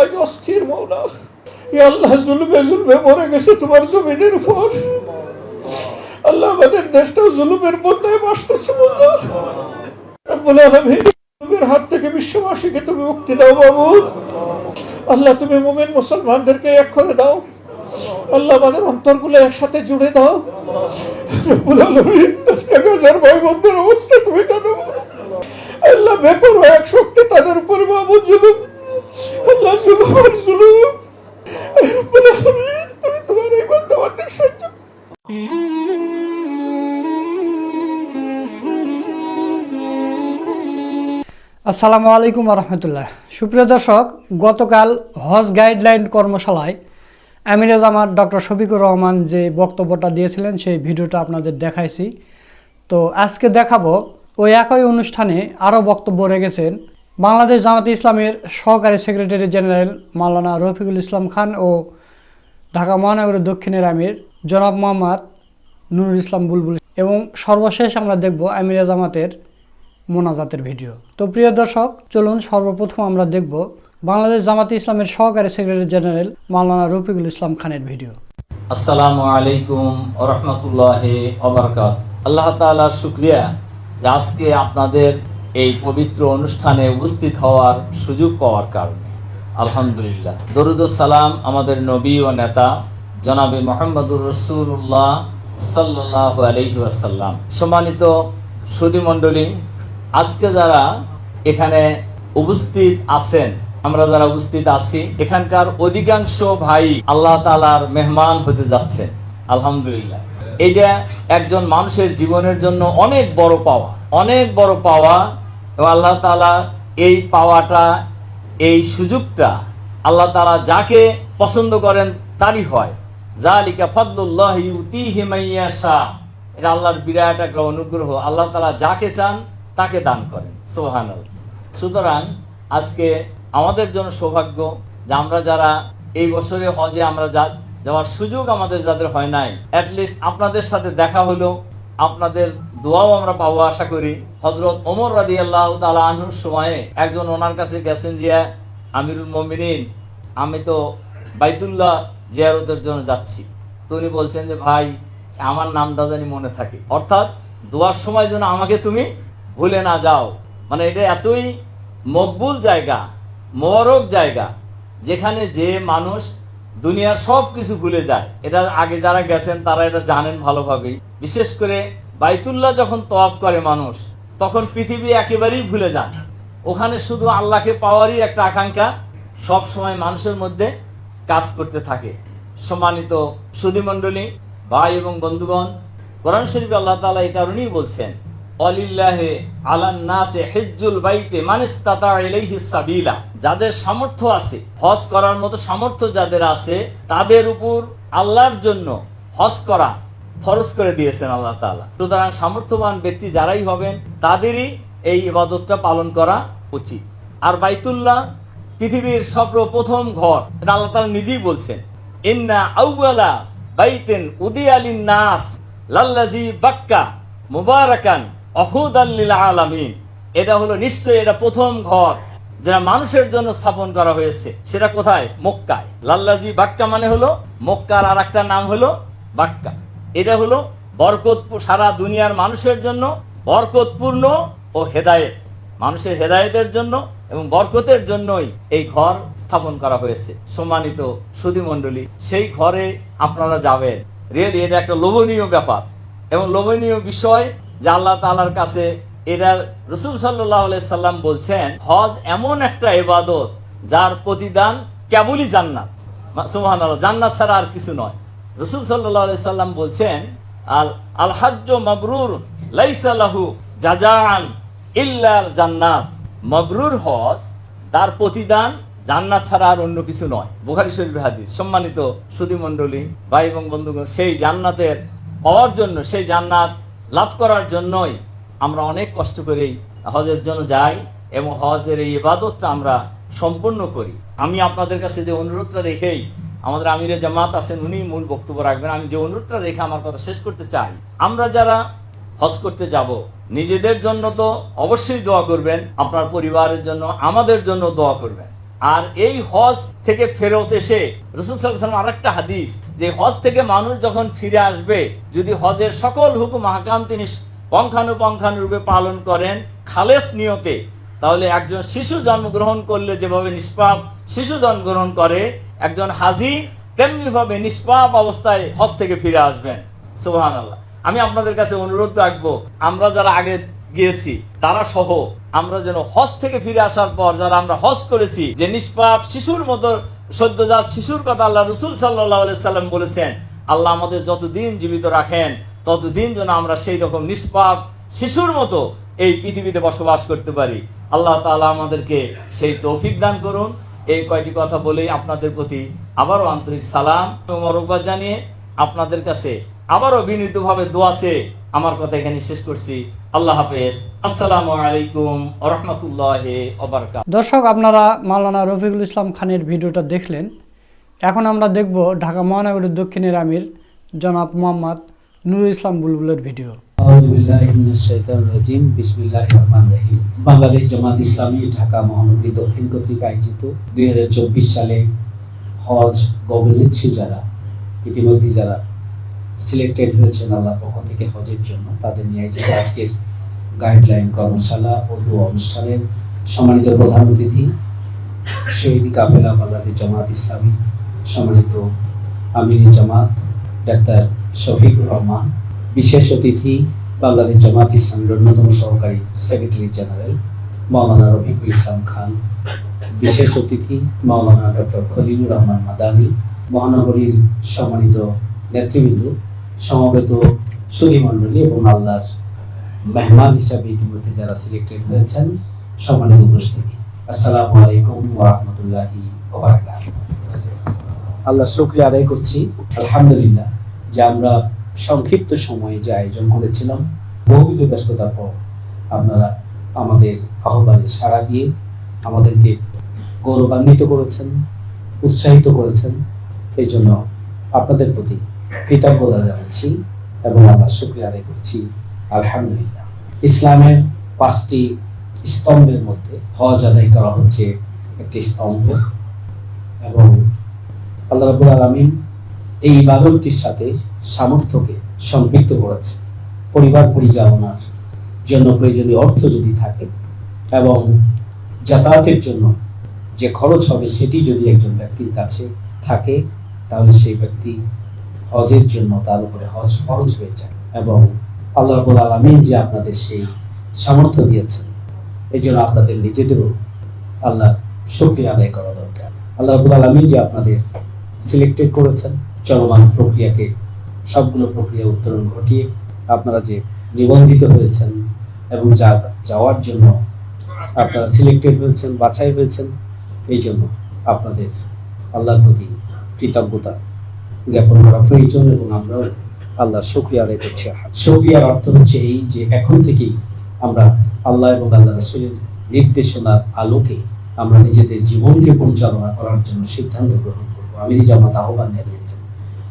আজ অস্থির মৌলা। আল্লাহ মরে গেছে তোমার জমিনের আল্লাহ আমাদের দেশটা জুলুমের হাত থেকে বিশ্ববাসীকে তুমি মুক্তি দাও বাবু। আল্লাহ তুমি মুমিন মুসলমানদেরকে এক করে দাও। আল্লাহ আমাদের অন্তরগুলো একসাথে জুড়ে দাও। রব্বুল আজকে গাজার ভাই বোনদের অবস্থা তুমি জানো। আল্লাহ ব্যাপার এক শক্তি তাদের উপর বাবু জুলুম। আল্লাহ জুলুম আর জুলুম। তুমি তোমার এই বন্ধুবান্ধব সাহায্য আসসালামু আলাইকুম রহমতুল্লাহ সুপ্রিয় দর্শক, গতকাল হজ গাইডলাইন কর্মশালায় আমিরে আমার ডক্টর শফিকুর রহমান যে বক্তব্যটা দিয়েছিলেন, সেই ভিডিওটা আপনাদের দেখাইছি। তো আজকে দেখাবো ওই একই অনুষ্ঠানে আরও বক্তব্য রেখেছেন বাংলাদেশ জামাতে ইসলামের সহকারী সেক্রেটারি জেনারেল মাওলানা রফিকুল ইসলাম খান ও ঢাকা মহানগরের দক্ষিণের আমির জনাব মোহাম্মদ নুরুল ইসলাম বুলবুল। এবং সর্বশেষ আমরা দেখব আমিরা জামাতের মোনাজাতের ভিডিও। তো প্রিয় দর্শক, চলুন সর্বপ্রথম আমরা দেখব বাংলাদেশ জামাতে ইসলামের সহকারী সেক্রেটারি জেনারেল মাওলানা রফিকুল ইসলাম খানের ভিডিও। আসসালামু আলাইকুম রহমতুল্লাহ আল্লাহ তালার শুক্রিয়া। আজকে আপনাদের এই পবিত্র অনুষ্ঠানে উপস্থিত হওয়ার সুযোগ পাওয়ার কারণে। আলহামদুলিল্লাহ। দরুদ সালাম আমাদের নবী ও নেতা, জনাবে মোহাম্মদুর রসুল্লাহ সাল্লাহ আলহি আসাল্লাম সম্মানিত সুদী মণ্ডলী আজকে যারা এখানে উপস্থিত আছেন, আমরা যারা উপস্থিত আছি, এখানকার অধিকাংশ ভাই আল্লাহ তালার মেহমান হতে যাচ্ছে আলহামদুলিল্লাহ। এটা একজন মানুষের জীবনের জন্য অনেক বড় পাওয়া, অনেক বড় পাওয়া। এবং আল্লাহ তালা এই পাওয়াটা, এই সুযোগটা আল্লাহ তালা যাকে পছন্দ করেন তারই হয়। জালিকা ফদলুল্লাহ ইউতিহি মাইয়াশা এটা আল্লাহর বিরাট একটা অনুগ্রহ। আল্লাহ তালা যাকে চান তাকে দান করেন। সোহান সুতরাং আজকে আমাদের জন্য সৌভাগ্য যে আমরা যারা এই বছরে হজে আমরা যা যাওয়ার সুযোগ আমাদের যাদের হয় নাই। অ্যাটলিস্ট আপনাদের সাথে দেখা হলো, আপনাদের দোয়াও আমরা পাবো আশা করি। হজরত ওমর রাদি আল্লাহ তালা সময়ে একজন ওনার কাছে গেছেন যে, আমিরুল মমিনিন, আমি তো বাইতুল্লাহ জিয়ারতের জন্য যাচ্ছি। তো উনি বলছেন যে, ভাই, আমার নামটা জানি মনে থাকে। অর্থাৎ দোয়ার সময় যেন আমাকে তুমি ভুলে না যাও। মানে এটা এতই মকবুল জায়গা, মোবারক জায়গা, যেখানে যে মানুষ দুনিয়ার সব কিছু ভুলে যায়। এটা আগে যারা গেছেন, তারা এটা জানেন ভালোভাবেই। বিশেষ করে বাইতুল্লাহ যখন তওয়াফ করে মানুষ, তখন পৃথিবী একেবারেই ভুলে যান। ওখানে শুধু আল্লাহকে পাওয়ারই একটা আকাঙ্ক্ষা, সব সময় মানুষের মধ্যে কাজ করতে থাকে। সম্মানিত সুধীমণ্ডলী, ভাই এবং বন্ধুগণ, কোরআন শরীফ আল্লাহ তালা এই কারণেই বলছেন অলিল্লাহে আলান নাসে হিজ্জুল বাইতে মানিস্তাতা ইলাইহি সাবিলা। যাদের সামর্থ্য আছে, হজ করার মতো সামর্থ্য যাদের আছে, তাদের উপর আল্লাহর জন্য হজ করা ফরজ করে দিয়েছেন আল্লাহ তাআলা। সুতরাং সামর্থ্যবান ব্যক্তি যারাই হবেন, তাদেরই এই ইবাদতটা পালন করা উচিত। আর বাইতুল্লাহ পৃথিবীর সর্বপ্রথম ঘর, এটা আল্লাহ তাআলা নিজেই বলছেন। ইন্না আউয়ালা বাইতেন উদিয়ালিন নাস লাল্লাজি বাক্কা মুবারাকান অহুদাল্লিল আলামিন। এটা হলো নিশ্চয়ই এটা প্রথম ঘর যেটা মানুষের জন্য স্থাপন করা হয়েছে। সেটা কোথায়? মক্কায়। লাল্লাজি বাক্কা মানে হলো মক্কার আর একটা নাম হলো বাক্কা। এটা হলো বরকত সারা দুনিয়ার মানুষের জন্য বরকতপূর্ণ ও হেদায়েত। মানুষের হেদায়েতের জন্য এবং বরকতের জন্যই এই ঘর স্থাপন করা হয়েছে। সম্মানিত সুধীমণ্ডলী, সেই ঘরে আপনারা যাবেন। রিয়েলি এটা একটা লোভনীয় ব্যাপার। এবং লোভনীয় বিষয় যে আল্লাহ তালার কাছে এটার রসুল সাল্লাহ সাল্লাম বলছেন, হজ এমন একটা এবাদত যার প্রতিদান কেবলই জান্নাত। সুহান জান্নাত ছাড়া আর কিছু নয়। রসুল সাল্লাহ সাল্লাম বলছেন, আল আল মবরুর লাইসালাহু জাজান ইল্লাল জান্নাত। মবরুর হজ তার প্রতিদান জান্নাত ছাড়া আর অন্য কিছু নয়। বুখারি শরীফ হাদিস, সম্মানিত সুধী মণ্ডলী ভাই এবং বন্ধুগণ, সেই জান্নাতের পাওয়ার জন্য সেই জান্নাত লাভ করার জন্যই আমরা অনেক কষ্ট করেই হজের জন্য যাই এবং হজের এই ইবাদতটা আমরা সম্পূর্ণ করি। আমি আপনাদের কাছে যে অনুরোধটা রেখেই আমাদের আমিরে জামাত আছেন, উনি মূল বক্তব্য রাখবেন। আমি যে অনুরোধটা রেখে আমার কথা শেষ করতে চাই, আমরা যারা হজ করতে যাব, নিজেদের জন্য তো অবশ্যই দোয়া করবেন, আপনার পরিবারের জন্য, আমাদের জন্য দোয়া করবেন। আর এই হজ থেকে ফেরত এসে রসুল সাল্লাম আর একটা হাদিস, যে হজ থেকে মানুষ যখন ফিরে আসবে, যদি হজের সকল হুকুম হাকাম তিনি পঙ্খানুপঙ্খানুরূপে পালন করেন খালেস নিয়তে, তাহলে একজন শিশু জন্মগ্রহণ করলে যেভাবে নিষ্পাপ শিশু জন্মগ্রহণ করে, একজন হাজি তেমনিভাবে নিষ্পাপ অবস্থায় হজ থেকে ফিরে আসবেন। সুবহান আল্লাহ আমি আপনাদের কাছে অনুরোধ রাখব, আমরা যারা আগে গিয়েছি, তারা সহ আমরা যেন হজ থেকে ফিরে আসার পর যারা আমরা হজ করেছি, যে নিষ্পাপ শিশুর মতো সদ্যজাত শিশুর কথা আল্লাহ রসুল সাল্লাহ সাল্লাম বলেছেন, আল্লাহ আমাদের যতদিন জীবিত রাখেন, ততদিন যেন আমরা সেই রকম নিষ্পাপ শিশুর মতো এই পৃথিবীতে বসবাস করতে পারি। আল্লাহ তাআলা আমাদেরকে সেই তৌফিক দান করুন। এই কয়টি কথা বলেই আপনাদের প্রতি আবারও আন্তরিক সালাম এবং মরকবাদ জানিয়ে আপনাদের কাছে আবারও বিনীতভাবে দোয়া চেয়ে আমার কথা এখানে শেষ করছি। আল্লাহ হাফেজ। আসসালামু আলাইকুম রহমতুল্লাহ দর্শক আপনারা মাওলানা রফিকুল ইসলাম খানের ভিডিওটা দেখলেন। এখন আমরা দেখব ঢাকা মহানগরীর দক্ষিণের আমির জনাব মোহাম্মদ নুরুল ইসলাম বুলবুলের ভিডিও। আউযু বিল্লাহি মিনাশ শাইতানির রাজিম। বিসমিল্লাহির রহমানির রহিম। বাংলাদেশ জামাত ইসলামী ঢাকা মহানগরী দক্ষিণ কর্তৃক আয়োজিত দুই হাজার চব্বিশ সালে হজ ইচ্ছু যারা ইতিমধ্যে যারা সিলেক্টেড হয়েছেন আল্লাহর পক্ষ থেকে হজের জন্য। তাদের নিয়ে আয়োজিত আজকের গাইডলাইন কর্মশালা ও দু অনুষ্ঠানের সম্মানিত প্রধান অতিথি, শহীদ কাফেলা বাংলাদেশ জামাত ইসলামী সম্মানিত আমির জামাত, ডাক্তার শফিকুর রহমান, বিশেষ অতিথি, বাংলাদেশ জামাত ইসলামের অন্যতম সহকারী সেক্রেটারি জেনারেল মাওলানা রফিকুল ইসলাম খান, বিশেষ অতিথি মাওলানা ডক্টর খলিলুর রহমান মাদানী, মহানগরীর সম্মানিত নেতৃবৃন্দ সমবেত সুধীমণ্ডলী এবং আল্লাহর মেহমান হিসাবে ইতিমধ্যে যারা সিলেক্টেড হয়েছেন সম্মানিত উপস্থিতি। আসসালামু আলাইকুম ওয়া রাহমাতুল্লাহি ওয়া বারাকাতুহু আল্লাহ শুক্রিয়া আদায় করছি। আলহামদুলিল্লাহ যে আমরা সংক্ষিপ্ত সময়ে যে আয়োজন করেছিলাম বহুবিধ ব্যস্ততার পর আপনারা আমাদের আহ্বানে সাড়া দিয়ে আমাদেরকে গৌরবান্বিত করেছেন উৎসাহিত করেছেন এই জন্য আপনাদের প্রতি কৃতজ্ঞতা জানাচ্ছি এবং আল্লাহ শুক্রিয়া আদায় করছি। আলহামদুলিল্লাহ। ইসলামের পাঁচটি স্তম্ভের মধ্যে হজ আদায় করা হচ্ছে একটি স্তম্ভ এবং আল্লাহ রাবুল আলমিন এই ইবাদতটির সাথে সামর্থ্যকে সম্পৃক্ত করেছে পরিবার পরিচালনার জন্য প্রয়োজনীয় অর্থ যদি থাকে এবং যাতায়াতের জন্য যে খরচ হবে সেটি যদি একজন ব্যক্তির কাছে থাকে, তাহলে সেই ব্যক্তি হজের জন্য তার উপরে হজ ফরজ হয়ে যায় এবং আল্লাহ রাবুল আলমিন যে আপনাদের সেই সামর্থ্য দিয়েছেন, এই জন্য আপনাদের নিজেদেরও আল্লাহর শুক্রিয়া আদায় করা দরকার। আল্লাহ রাবুল আলমিন যে আপনাদের সিলেক্টেড করেছেন, চলমান প্রক্রিয়াকে, সবগুলো প্রক্রিয়া উত্তরণ ঘটিয়ে আপনারা যে নিবন্ধিত হয়েছেন এবং যা যাওয়ার জন্য আপনারা সিলেক্টেড হয়েছেন, বাছাই হয়েছেন, এই জন্য আপনাদের আল্লাহর প্রতি কৃতজ্ঞতা জ্ঞাপন করা প্রয়োজন এবং আমরাও আল্লাহর শুক্রিয়া আদায় করছি শুক্রিয়ার অর্থ হচ্ছে এই যে এখন থেকেই আমরা আল্লাহ এবং আল্লাহ রসুলের নির্দেশনার আলোকে আমরা নিজেদের জীবনকে পরিচালনা করার জন্য সিদ্ধান্ত গ্রহণ করব। আমির জামাত আহ্বান জানিয়েছেন।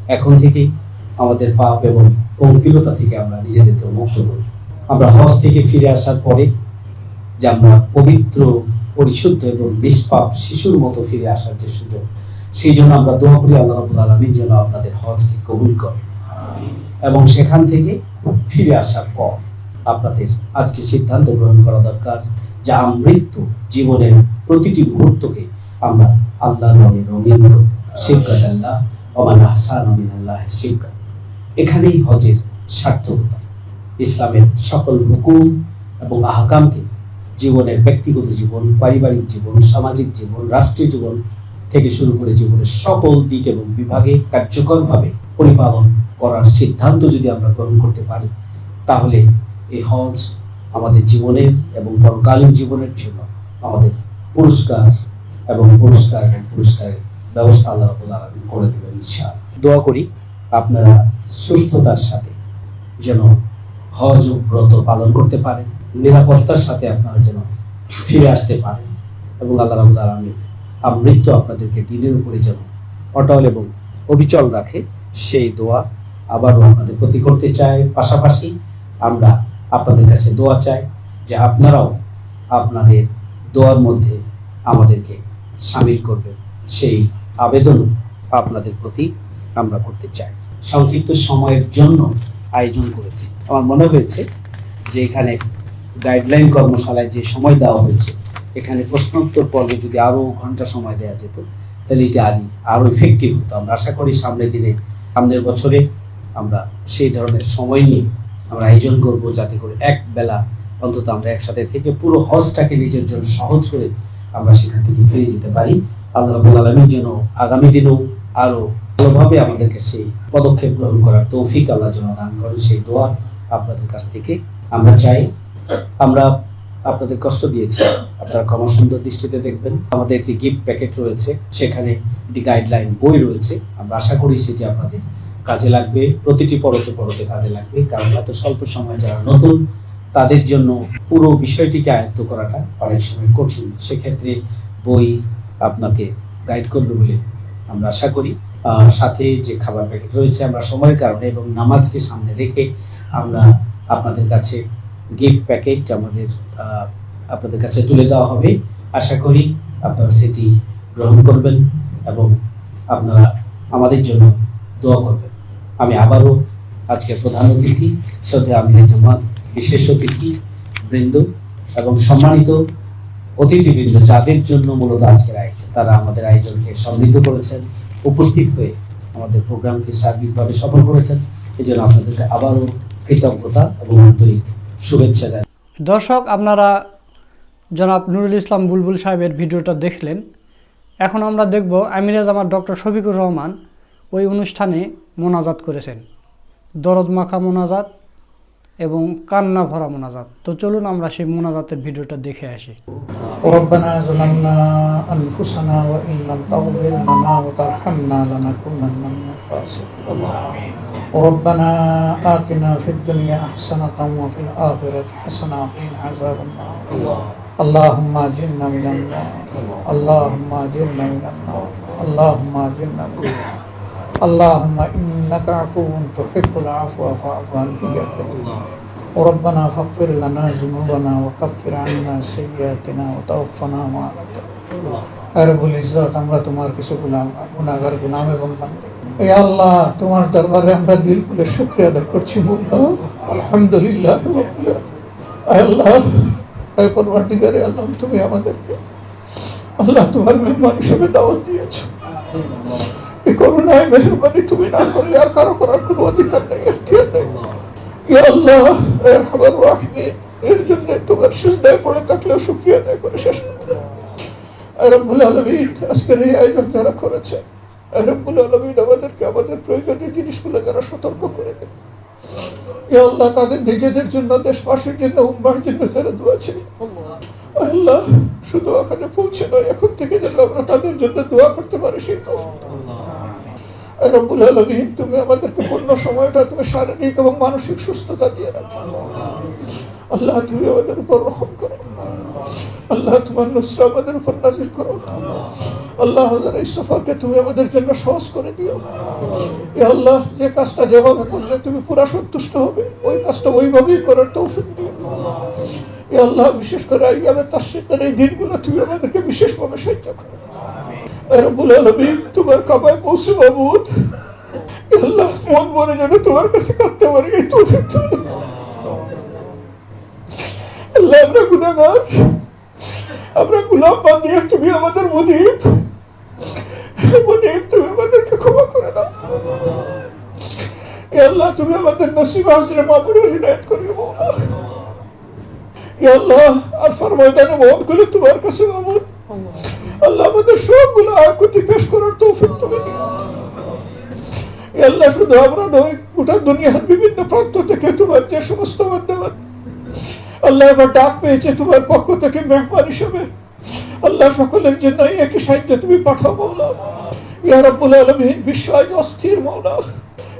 এখন থেকেই আমাদের পাপ এবং পঙ্কিলতা থেকে আমরা নিজেদেরকে মুক্ত করি। আমরা হজ থেকে ফিরে আসার পরে যে আমরা পবিত্র পরিশুদ্ধ এবং নিষ্পাপ শিশুর মতো ফিরে আসার যে সুযোগ সেই জন্য আমরা দোয়া করি আল্লাহ রাবুল আলমিন যেন আপনাদের হজকে কবুল করে। এবং সেখান থেকে ফিরে আসার পর আপনাদের আজকে সিদ্ধান্ত গ্রহণ করা দরকার যে আমৃত্যু জীবনের প্রতিটি মুহূর্তকে আমরা আল্লাহর নামে রঙিন শিবকাত আল্লাহ, ওমান হাসান আল্লাহ শিবকাত এখানেই হজের সার্থকতা। ইসলামের সকল হুকুম এবং আহকামকে জীবনের ব্যক্তিগত জীবন, পারিবারিক জীবন, সামাজিক জীবন, রাষ্ট্রীয় জীবন থেকে শুরু করে জীবনের সকল দিক এবং বিভাগে কার্যকরভাবে পরিপালন করার সিদ্ধান্ত যদি আমরা গ্রহণ করতে পারি, তাহলে এই হজ আমাদের জীবনের এবং পরকালীন জীবনের জন্য আমাদের পুরস্কার এবং পুরস্কার পুরস্কারের ব্যবস্থা আল্লাহ আলামিন করে দেবেন ইচ্ছা দোয়া করি আপনারা সুস্থতার সাথে যেন হজ ব্রত পালন করতে পারেন, নিরাপত্তার সাথে আপনারা যেন ফিরে আসতে পারেন এবং আল্লাহ রাব্বুল আলামিন আমৃত্যু আপনাদেরকে দিনের উপরে যেন অটল এবং অবিচল রাখে, সেই দোয়া আবারও আপনাদের প্রতি করতে চাই। পাশাপাশি আমরা আপনাদের কাছে দোয়া চাই যে আপনারাও আপনাদের দোয়ার মধ্যে আমাদেরকে সামিল করবেন। সেই আবেদন আপনাদের প্রতি আমরা করতে চাই। সংক্ষিপ্ত সময়ের জন্য আয়োজন করেছি। আমার মনে হয়েছে যে এখানে গাইডলাইন কর্মশালায় যে সময় দেওয়া হয়েছে এখানে প্রশ্নোত্তর পর্বে যদি আরও ঘণ্টা সময় দেওয়া যেত, তাহলে এটা আরই আরও ইফেক্টিভ হতো। আমরা আশা করি সামনের দিনে, সামনের বছরে আমরা সেই ধরনের সময় নিয়ে আমরা আয়োজন করব যাতে করে এক বেলা অন্তত আমরা একসাথে থেকে পুরো হজটাকে নিজের জন্য সহজ করে আমরা সেখান থেকে ফিরে যেতে পারি। আল্লাহ রাবুল আলমীর যেন আগামী দিনেও আরও ভালোভাবে আমাদেরকে সেই পদক্ষেপ গ্রহণ করার তৌফিক আল্লাহ যেন দান করেন। সেই দোয়া আপনাদের কাছ থেকে আমরা চাই। আমরা আপনাদের কষ্ট দিয়েছি। আপনারা ক্ষমা সুন্দর দৃষ্টিতে দেখবেন। আমাদের একটি গিফট প্যাকেট রয়েছে। সেখানে একটি গাইডলাইন বই রয়েছে। আমরা আশা করি সেটি আপনাদের কাজে লাগবে। প্রতিটি পরতে পরতে কাজে লাগবে। কারণ এত স্বল্প সময় যারা নতুন, তাদের জন্য পুরো বিষয়টিকে আয়ত্ত করাটা অনেক সময় কঠিন। সেক্ষেত্রে বই আপনাকে গাইড করবে বলে আমরা আশা করি। সাথে যে খাবার প্যাকেট রয়েছে, আমরা সময়ের কারণে এবং নামাজকে সামনে রেখে আমরা আপনাদের কাছে গিফট প্যাকেট আমাদের আপনাদের কাছে তুলে দেওয়া হবে। আশা করি আপনারা সেটি গ্রহণ করবেন এবং আপনারা আমাদের জন্য দোয়া করবেন। আমি আবারও আজকের প্রধান অতিথি শ্রদ্ধা আমির জামাত বিশেষ অতিথি, বৃন্দ এবং সম্মানিত অতিথিবৃন্দ, যাদের জন্য মূলত আজকের আয়োজন, তারা আমাদের আয়োজনকে সমৃদ্ধ করেছেন, উপস্থিত হয়ে আমাদের প্রোগ্রামকে সার্বিকভাবে সফল করেছেন। এই জন্য আপনাদেরকে আবারও কৃতজ্ঞতা এবং আন্তরিক শুভেচ্ছা জানাই দর্শক আপনারা জনাব নুরুল ইসলাম বুলবুল সাহেবের ভিডিওটা দেখলেন এখন আমরা দেখব আমিরা জামাত ডক্টর শফিকুর রহমান ওই অনুষ্ঠানে মোনাজাত করেছেন দরদ মাখা মোনাজাত এবং কান্না ভরা মোনাজাত তো চলুন আমরা সেই মোনাজাতের ভিডিওটা দেখে আসি ربنا ظلمنا أنفسنا وإن لم تغفر لنا وترحمنا لنكونن من الخاسرين ربنا آتنا في الدنيا حسنة وفي الآخرة حسنة وقنا عذاب النار اللهم أجرنا من النار اللهم أجرنا من النار اللهم أجرنا من النار اللهم إنك عفو تحب العفو فاعف عنا ربنا فاغفر لنا ذنوبنا وكفر عنا سيئاتنا وتوفنا مع الأبرار রবুল ইজ্জত আমরা তোমার কিছু গুলাম গুনাগার গুনাম এবং আল্লাহ, তোমার দরবারে আমরা দিল খুলে শুক্রিয়া আদায় করছি মোল্লা আলহামদুলিল্লাহ আল্লাহ পরবর্তীকারে আল্লাহ, তুমি আমাদেরকে, আল্লাহ, তোমার মেহমান হিসেবে দাওয়াত দিয়েছ। এই করুণায়, মেহরবানি তুমি না করলে আর কারও করার কোনো অধিকার নেই, এখতিয়ার নেই। আল্লাহ এর খবর এর জন্য তোমার সিজদায় পড়ে থাকলেও শুকরিয়া আদায় করে শেষ করতে। রব্বুল আলমিন, আজকের এই আয়োজন যারা করেছে রব্বুল আলমিন আমাদেরকে আমাদের প্রয়োজনীয় জিনিসগুলো যারা সতর্ক করে দেন এ আল্লাহ, তাদের নিজেদের জন্য দেশবাসীর জন্য উম্মার জন্য যারা দোয়া আল্লাহ, শুধু ওখানে পৌঁছে নয়, এখন থেকে যেন আমরা তাদের জন্য দোয়া করতে পারি, সেই তো দাও। আর রব্বুল আলমিন, তুমি আমাদেরকে পূর্ণ সময়টা তুমি শারীরিক এবং মানসিক সুস্থতা দিয়ে রাখো। আল্লাহ তুমি আমাদের উপর রহম করো। আল্লাহ তোমার নুসরা আমাদের উপর নাজির করো। আল্লাহ এই সফরকে তুমি আমাদের জন্য সহজ করে দিও। এ আল্লাহ, যে কাজটা যেভাবে করলে তুমি পুরা সন্তুষ্ট হবে, ওই কাজটা ওইভাবেই করার তৌফিক দিও। এ আল্লাহ, বিশেষ করে তার এই দিনগুলো তুমি আমাদেরকে বিশেষভাবে সাহায্য করো। রব্বুল আলমিন তোমার কাবায় পৌঁছে বাবুদ আল্লাহ, মন মনে যেন তোমার কাছে কাঁদতে পারি, এই তৌফিক। আল্লাহ, আমরা গুনাগার আমরা গুলাম বানিয়ে তুমি আমাদের মুদিব। মুদিব, তুমি আমাদেরকে ক্ষমা করে দাও। আল্লাহ, তুমি আমাদের নসিব হাসরে মামুরের হিদায়ত করিয়ে এ আল্লাহ, আর ফার ময়দানে মন করে তোমার কাছে মামুদ আল্লাহ আমাদের সবগুলো আকুতি পেশ করার তৌফিক তুমি আল্লাহ শুধু আমরা নই, গোটা দুনিয়ার বিভিন্ন প্রান্ত থেকে তোমার যে সমস্ত বান্দাবাদ আল্লাহ এবার ডাক পেয়েছে তোমার পক্ষ থেকে মেহমান হিসেবে। আল্লাহ সকলের জন্য একই সাহায্য তুমি পাঠাও মৌলা ইয়া রাব্বুল আলামিন, বিশ্ব অস্থির মৌলা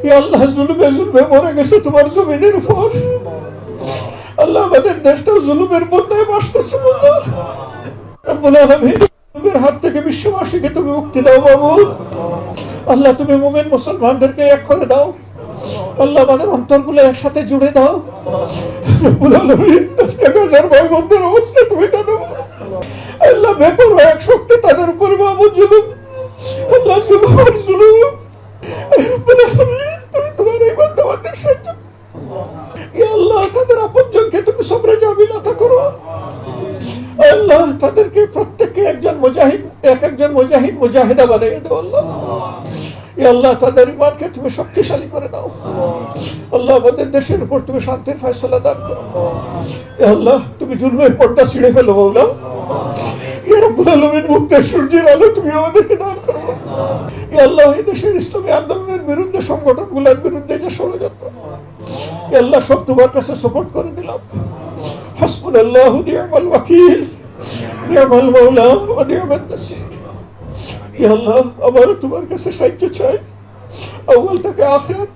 ইয়া আল্লাহ জুলুমে জুলুমে মরে গেছে তোমার জমিনের উপর। আল্লাহ আমাদের দেশটাও জুলুমের বন্যায় বাসতেছে মৌলা রব্বুল আলামিন। জুলুমের হাত থেকে বিশ্ববাসীকে তুমি মুক্তি দাও, বাবু। আল্লাহ, তুমি মুমিন মুসলমানদেরকে এক করে দাও। আল্লাহ, আমাদের অন্তরগুলো একসাথে জুড়ে দাও। অবস্থা তুমি জানো আল্লাহ ব্যাপার এক শক্তি তাদের উপরে, বাবু, জুলুম আল্লাহ জুলুম আর জুলুম রব্বুল আলামিন তুমি তোমার এই বান্দাবান্দির সাহায্য করো। ইয়া আল্লাহ তাদের আপনজনকে তুমি সবরে জামিলাতা করো আল্লাহ তাদেরকে প্রত্যেককে একজন মুজাহিদ এক একজন মুজাহিদা বানিয়ে দাও আল্লাহ আল্লাহ, তাদের ইমানকে তুমি শক্তিশালী করে দাও। আল্লাহ, আমাদের দেশের উপর তুমি শান্তির ফয়সলা দান করো। আল্লাহ, তুমি জুলমের পর্দা ছিঁড়ে ফেলো বৌলা সূর্যের আলো তুমি আমাদেরকে করব আল্লাহ বিরুদ্ধে সব তোমার কাছে সাপোর্ট করে দিলাম। আল্লাহ আবারও তোমার কাছে সাহায্য চাই আউয়াল থেকে আখের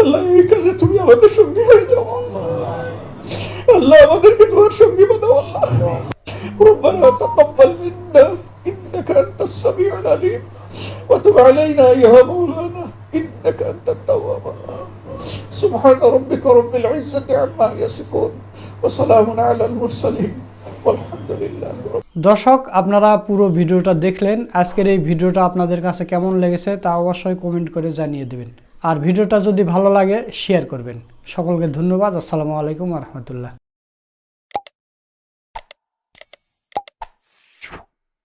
আল্লাহ এই কাজে তুমি আমাদের সঙ্গী হয়ে যাও আল্লাহ আমাদেরকে তোমার সঙ্গী বানাও আল্লাহ ربنا تقبل منا انك انت السميع العليم وتب علينا يا مولانا انك انت التواب الرحيم سبحان ربك رب العزه عما يصفون وسلام على المرسلين والحمد لله رب দর্শক, আপনারা পুরো ভিডিওটা দেখলেন। আজকের এই ভিডিওটা আপনাদের কাছে কেমন লেগেছে তা অবশ্যই কমেন্ট করে জানিয়ে দেবেন। আর ভিডিওটা যদি ভালো লাগে শেয়ার করবেন। সকলকে ধন্যবাদ। আসসালামু আলাইকুম রহমতুল্লাহ।